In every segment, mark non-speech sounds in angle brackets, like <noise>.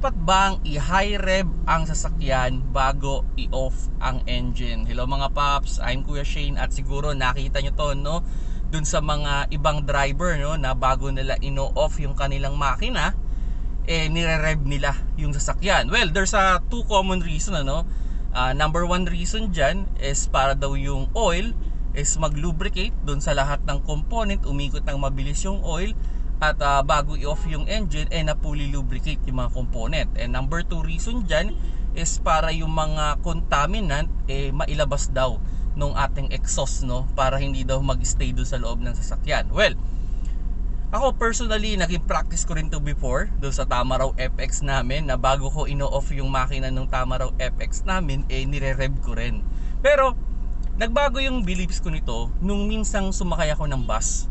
dapat bang i-high rev ang sasakyan bago i-off ang engine? Hello mga paps, I'm Kuya Shane at siguro nakita nyo to no dun sa mga ibang driver no na bago nila ino-off yung kanilang makina eh nire-rev nila yung sasakyan. Well, there's a two common reason ano. Ah, number one reason dyan is para daw yung oil is mag-lubricate dun sa lahat ng component, umikot ng mabilis yung oil at ah, bago i-off yung engine eh na lubricate yung mga component. And number two reason dyan is para yung mga contaminant eh mailabas daw nung ating exhaust no para hindi daw mag-stay doon sa loob ng sasakyan. Well, ako personally, naging practice ko rin to before doon sa Tamaraw FX namin na bago ko ino-off yung makina ng Tamaraw FX namin, eh nire-rev ko rin. Pero, nagbago yung beliefs ko nito nung minsang sumakay ako ng bus.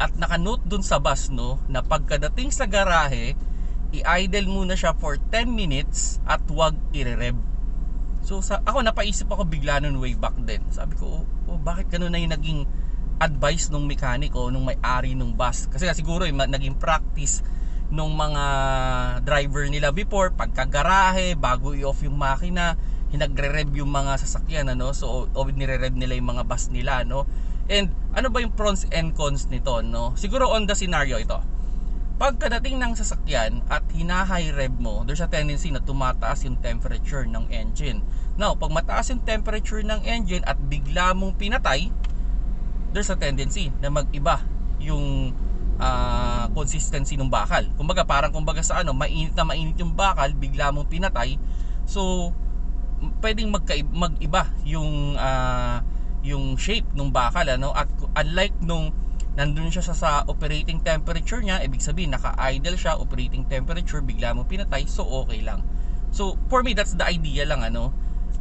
At nakanote dun sa bus no, na pagkadating sa garahe, i-idle muna siya for 10 minutes at wag i-rev. So sa, ako napaisip ako bigla nun way back then. Sabi ko, oh, oh, bakit ganun na yung naging advice nung mekaniko nung may-ari nung bus kasi nga siguro yung naging practice nung mga driver nila before pagkagarahe bago i-off yung makina hinagre-rev yung mga sasakyan ano? So o nire-rev nila yung mga bus nila no and ano ba yung pros and cons nito no? Siguro on the scenario ito. Pagkadating ng sasakyan at hina-high rev mo there's a tendency na tumataas yung temperature ng engine. Now pag mataas yung temperature ng engine at bigla mong pinatay there's a tendency na mag-iba yung ah, consistency ng bakal. Kumbaga parang kumbaga sa ano, mainit na mainit yung bakal, bigla mong pinatay. So pwedeng magka mag-iba yung ah, yung shape ng bakal ano at unlike nung nandun siya sa, sa operating temperature niya, ibig sabihin naka-idle siya, operating temperature, bigla mong pinatay, so okay lang. So for me that's the idea lang ano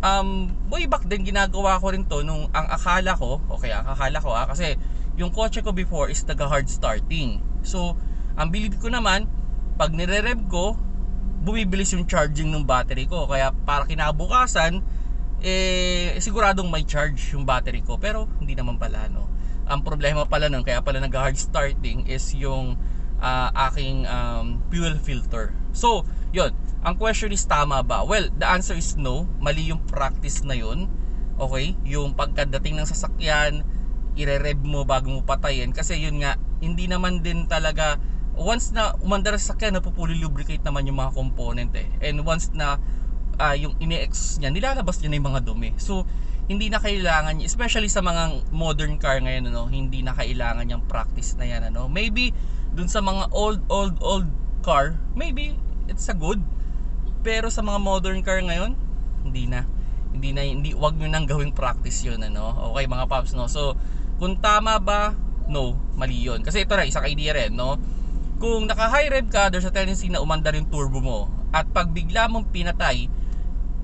um, way back then ginagawa ko rin to nung ang akala ko, okay, ang akala ko ah, kasi yung kotse ko before is taga hard starting. So, ang believe ko naman, pag nire-rev ko, bumibilis yung charging ng battery ko. Kaya para kinabukasan, eh, siguradong may charge yung battery ko. Pero, hindi naman pala, no. Ang problema pala nun, kaya pala nag-hard starting is yung ah, aking um, fuel filter. So, yun. Ang question is tama ba? Well, the answer is no. Mali yung practice na yun. Okay? Yung pagkadating ng sasakyan, ire-rev mo bago mo patayin. Kasi yun nga, hindi naman din talaga once na umandar sa sasakyan, napupuli lubricate naman yung mga component eh. And once na ah, yung ini-exhaust niya, nilalabas niya na yung mga dumi. So, hindi na kailangan, especially sa mga modern car ngayon, ano, hindi na kailangan yung practice na yan. Ano. Maybe, dun sa mga old, old, old car, maybe it's a good. Pero sa mga modern car ngayon, hindi na. Hindi na, hindi, wag nyo nang gawing practice yun, ano. Okay, mga paps, no. So, kung tama ba, no, mali yun. Kasi ito na, isang idea rin, no. Kung naka-high rev ka, there's a tendency na umandar yung turbo mo. At pag bigla mong pinatay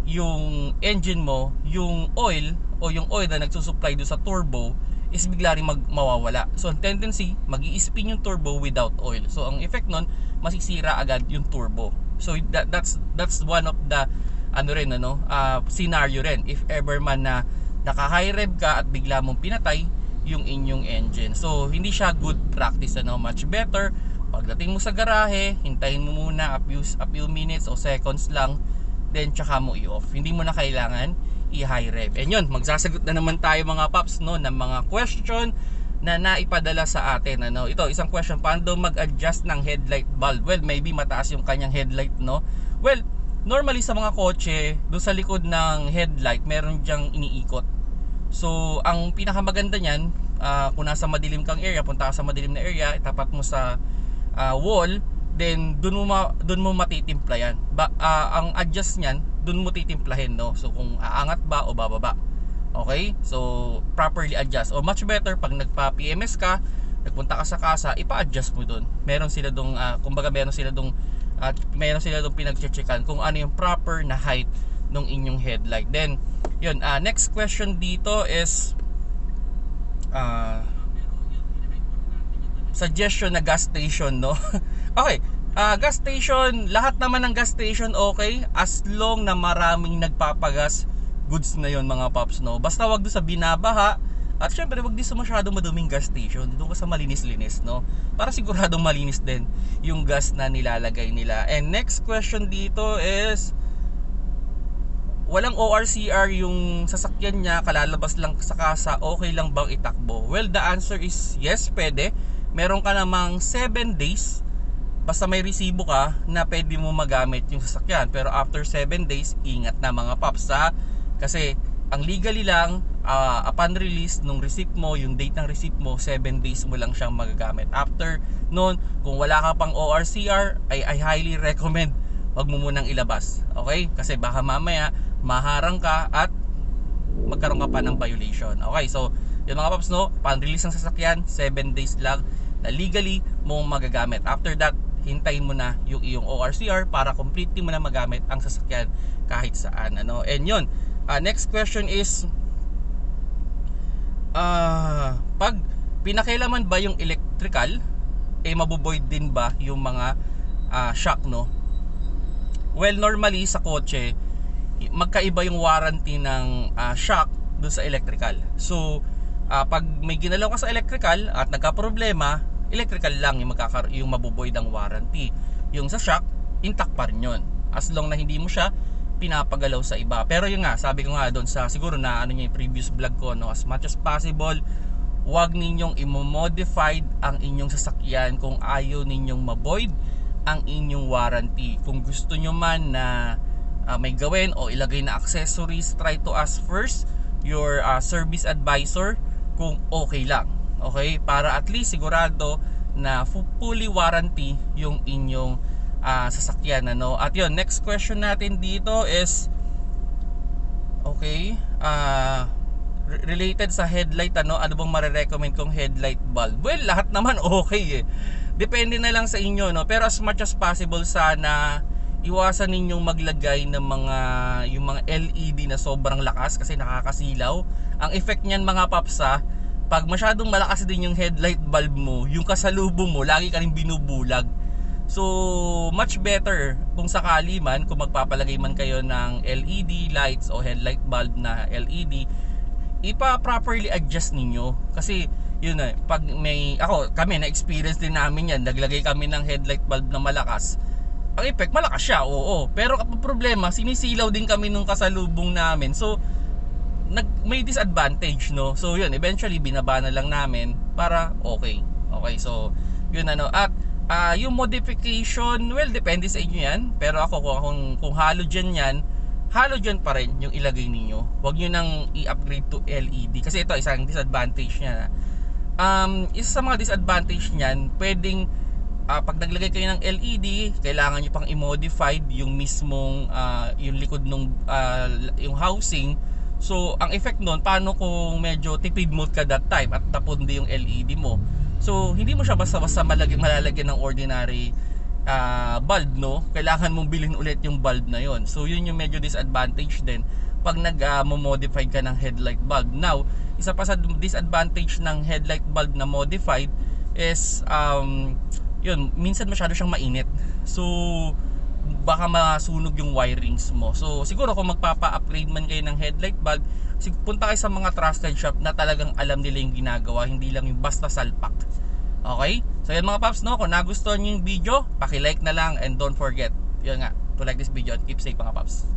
yung engine mo, yung oil o yung oil na nagsusupply do sa turbo is bigla rin mag mawawala. So ang tendency, mag spin yung turbo without oil. So ang effect nun, masisira agad yung turbo. So that, that's that's one of the ano rin ano, ah, scenario rin if ever man na naka-high rev ka at bigla mong pinatay yung inyong engine. So hindi siya good practice ano, much better pagdating mo sa garahe, hintayin mo muna a few, a few minutes o seconds lang then tsaka mo i-off. Hindi mo na kailangan i-high rev. And yun, magsasagot na naman tayo mga paps no ng mga question na naipadala sa atin ano. Ito, isang question, paano daw mag-adjust ng headlight bulb? Well, maybe mataas yung kanyang headlight no. Well, normally sa mga kotse, doon sa likod ng headlight, meron diyang iniikot. So, ang pinakamaganda niyan, ah, kung nasa madilim kang area, punta ka sa madilim na area, itapat mo sa ah, wall, then doon mo ma, doon mo matitimpla yan. Ba, ah, ang adjust niyan, doon mo titimplahin no. So kung aangat ba o bababa. Okay? So properly adjust. O much better pag nagpa-PMS ka, nagpunta ka sa kasa, ipa-adjust mo doon. Meron sila dong ah, kumbaga meron sila dong at meron sila dong pinag-checkan kung ano yung proper na height ng inyong headlight. Then, yun, ah, next question dito is ah suggestion na gas station, no? <laughs> okay, ah gas station, lahat naman ng gas station okay as long na maraming nagpapagas goods na yon mga paps, no? Basta wag doon sa binabaha At syempre, wag din sa masyadong maduming gas station. Doon ka sa malinis-linis, no? Para siguradong malinis din yung gas na nilalagay nila. And next question dito is, walang ORCR yung sasakyan niya, kalalabas lang sa kasa, okay lang bang itakbo? Well, the answer is yes, pwede. Meron ka namang 7 days, basta may resibo ka na pwede mo magamit yung sasakyan. Pero after 7 days, ingat na mga paps ha. Kasi ang legally lang, uh, upon release nung receipt mo, yung date ng receipt mo, 7 days mo lang siyang magagamit. After noon, kung wala ka pang ORCR, ay I highly <laughs> recommend wag mo munang ilabas. Okay? Kasi baka mamaya maharang ka at magkaroon ka pa ng violation. Okay, so yun mga paps no, pan-release ng sasakyan, 7 days lang legally mo magagamit. After that, hintayin mo na yung iyong ORCR para completely mo na magamit ang sasakyan kahit saan. Ano? And yun, uh, next question is uh, pag pinakailaman ba yung electrical, eh mabuboid din ba yung mga uh, shock no? Well, normally sa kotse, magkaiba yung warranty ng uh, shock dun sa electrical. So, uh, pag may ginalaw ka sa electrical at nagka-problema, electrical lang yung, magkakar yung mabuboid ang warranty. Yung sa shock, intact pa rin yun. As long na hindi mo siya pinapagalaw sa iba. Pero yun nga, sabi ko nga doon sa siguro na ano yung previous vlog ko, no, as much as possible, huwag ninyong imo-modified ang inyong sasakyan kung ayaw ninyong maboid ang inyong warranty. Kung gusto nyo man na uh, may gawin o ilagay na accessories, try to ask first your uh, service advisor kung okay lang. Okay? Para at least sigurado na fully warranty yung inyong uh, sasakyan ano. At yun, next question natin dito is okay, uh, related sa headlight ano, ano bang mare-recommend kong headlight bulb? Well, lahat naman <laughs> okay eh. Depende na lang sa inyo no, pero as much as possible sana iwasan ninyong maglagay ng mga yung mga LED na sobrang lakas kasi nakakasilaw. Ang effect niyan mga papsa, pag masyadong malakas din yung headlight bulb mo, yung kasalubong mo, lagi ka rin binubulag. So, much better kung sakali man, kung magpapalagay man kayo ng LED lights o headlight bulb na LED, ipa-properly adjust ninyo. Kasi, yun na, pag may, ako, kami, na-experience din namin yan, naglagay kami ng headlight bulb na malakas, ang effect, malakas siya, oo. Pero kapag problema, sinisilaw din kami nung kasalubong namin. So, nag, may disadvantage, no? So, yun, eventually, binaba na lang namin para okay. Okay, so, yun ano. At, uh, yung modification, well, depende sa inyo yan. Pero ako, kung, kung, kung halogen yan, halogen pa rin yung ilagay ninyo. Huwag nyo nang i-upgrade to LED. Kasi ito, isang disadvantage niya. Um, isa sa mga disadvantage niyan, pwedeng uh, pag naglagay kayo ng LED, kailangan nyo pang i-modify yung mismong uh, yung likod ng uh, yung housing. So, ang effect nun, paano kung medyo tipid mode ka that time at tapundi yung LED mo? So, hindi mo siya basta-basta malalagyan ng ordinary uh, bulb, no? Kailangan mong bilhin ulit yung bulb na yon. So, yun yung medyo disadvantage din pag nag-modify uh, ka ng headlight bulb. Now, isa pa sa disadvantage ng headlight bulb na modified is um, yun, minsan masyado siyang mainit. So, baka masunog yung wirings mo. So, siguro kung magpapa-upgrade man kayo ng headlight bulb, punta kayo sa mga trusted shop na talagang alam nila yung ginagawa, hindi lang yung basta salpak. Okay? So, yan mga paps, no? Kung nagustuhan nyo yung video, paki-like na lang and don't forget, yun nga, to like this video and keep safe mga paps.